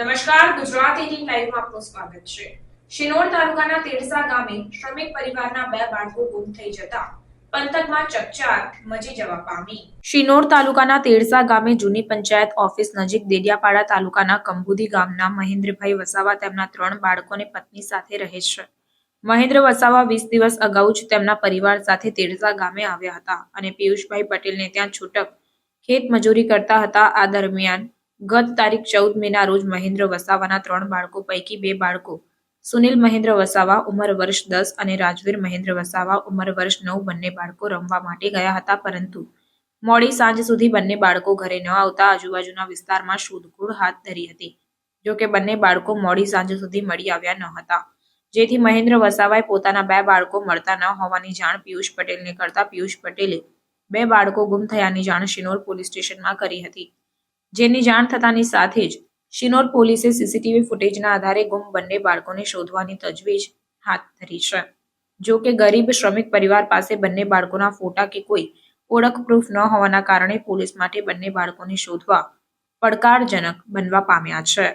નમસ્કાર, ગુજરાત એટીન લાઈવમાં આપનું સ્વાગત છે. શિનોર તાલુકાના તેરસા ગામે શ્રમિક પરિવારના બે બાળકો ગુમ થઈ જતા શિનોર તાલુકાના તેરસા ગામે જૂની પંચાયત ઓફિસ નજીક દેડિયાપાડા તાલુકાના કંબુદી ગામના મહેન્દ્રભાઈ વસાવા તેમના ત્રણ બાળકોને પત્ની સાથે રહે છે. મહેન્દ્ર વસાવા વીસ દિવસ અગાઉ જ તેમના પરિવાર સાથે તેરસા ગામે આવ્યા હતા અને પિયુષભાઈ પટેલને ત્યાં છૂટક ખેત મજૂરી કરતા હતા આ દરમિયાન ગત તારીખ ચૌદ મેના રોજ મહેન્દ્ર વસાવાના ત્રણ બાળકો પૈકી બે બાળકો, સુનિલ મહેન્દ્ર વસાવા ઉંમર વર્ષ દસ અને રાજવીર મહેન્દ્ર વસાવા ઉંમર વર્ષ નવ બંને બાળકો રમવા માટે ગયા હતા, પરંતુ મોડી સાંજ સુધી બંને બાળકો ઘરે ન આવતા આજુબાજુના વિસ્તારમાં શોધખોળ હાથ ધરી હતી, જો કે બંને બાળકો મોડી સાંજ સુધી મળી આવ્યા ન હતા. જેથી મહેન્દ્ર વસાવાએ પોતાના બે બાળકો મળતા ન હોવાની જાણ પિયુષ પટેલને કરતા પિયુષ પટેલે બે બાળકો ગુમ થયાની જાણ શિનોર પોલીસ સ્ટેશનમાં કરી હતી. જેની જાણ થતાની સાથે જ શિનોર પોલીસે સીસીટીવી ફૂટેજના આધારે ગુમ બંને બાળકોને શોધવાની તજવીજ હાથ ધરી છે. જો કે ગરીબ શ્રમિક પરિવાર પાસે બંને બાળકોના ફોટા કે કોઈ ઓળખ પ્રૂફ ન હોવાના કારણે પોલીસ માટે બંને બાળકોને શોધવા પડકારજનક બનવા પામ્યા છે.